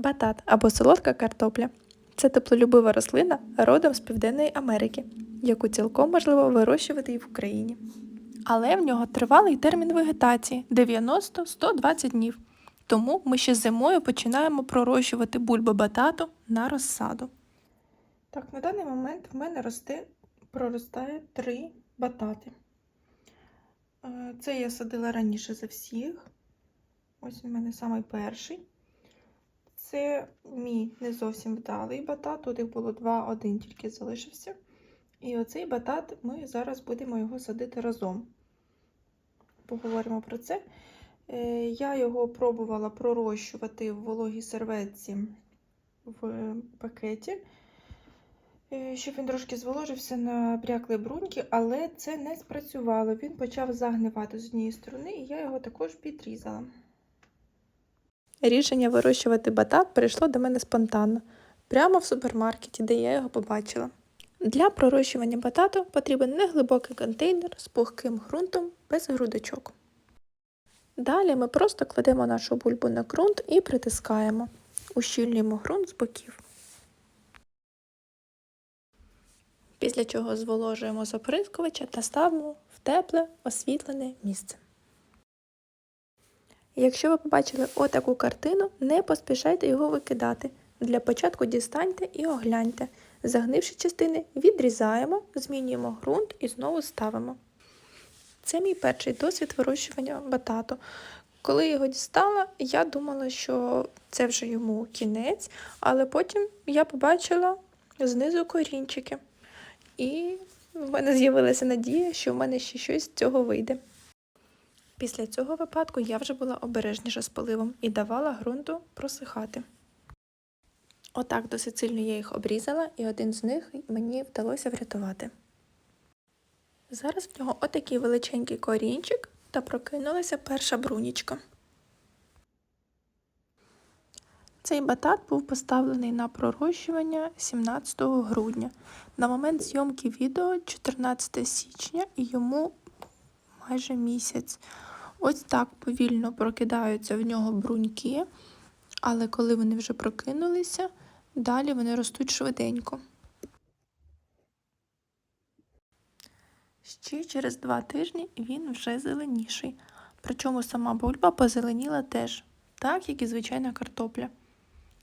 Батат або солодка картопля це теплолюбива рослина родом з Південної Америки, яку цілком можливо вирощувати і в Україні. Але в нього тривалий термін вегетації 90-120 днів. Тому ми ще зимою починаємо пророщувати бульбу батату на розсаду. Так, на даний момент в мене росте, проростає три батати. Е, Це я садила раніше за всіх. Ось у мене самий перший. Це мій не зовсім вдалий батат. Тут їх було два, один тільки залишився. І оцей батат ми зараз будемо його садити разом. Поговоримо про це. Е, Я його пробувала пророщувати в вологій серветці в пакеті, е, щоб він трошки зволожився на бряклі бруньки, але це не спрацювало. Він почав загнивати з однієї сторони, і я його також підрізала. Рішення вирощувати батат прийшло до мене спонтанно, прямо в супермаркеті, де я його побачила. Для пророщування батату потрібен неглибокий контейнер з пухким ґрунтом без грудочок. Далі ми просто кладемо нашу бульбу на ґрунт і притискаємо, ущільнюємо ґрунт з боків. Після чого зволожуємо з та ставимо в тепле, освітлене місце. Якщо ви побачили отаку картину, не поспішайте його викидати. Для початку дістаньте і огляньте. Загнивші частини відрізаємо, змінюємо ґрунт і знову ставимо. Це мій перший досвід вирощування батату. Коли його дістала, я думала, що це вже йому кінець, але потім я побачила знизу корінчики. І в мене з'явилася надія, що в мене ще щось з цього вийде. Після цього випадку я вже була обережніша з поливом і давала ґрунту просихати. Отак досить сильно я їх обрізала, і один з них мені вдалося врятувати. Зараз в нього отакий величенький корінчик та прокинулася перша брунічка. Цей батат був поставлений на пророщування 17 грудня. На момент зйомки відео 14 січня і йому майже місяць. Ось так повільно прокидаються в нього бруньки, але коли вони вже прокинулися, далі вони ростуть швиденько. Ще через два тижні він вже зеленіший. Причому сама бульба позеленіла теж, так як і звичайна картопля.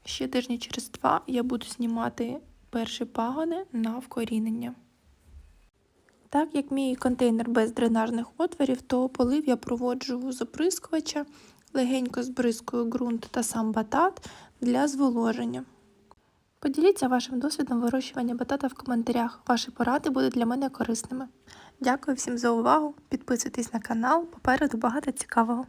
Ще тижні через два я буду знімати перші пагони на вкорінення. Так як мій контейнер без дренажних отворів, то полив я проводжу з оприскувача, легенько збризкую ґрунт та сам батат для зволоження. Поділіться вашим досвідом вирощування батата в коментарях. Ваші поради будуть для мене корисними. Дякую всім за увагу. Підписуйтесь на канал, попереду багато цікавого.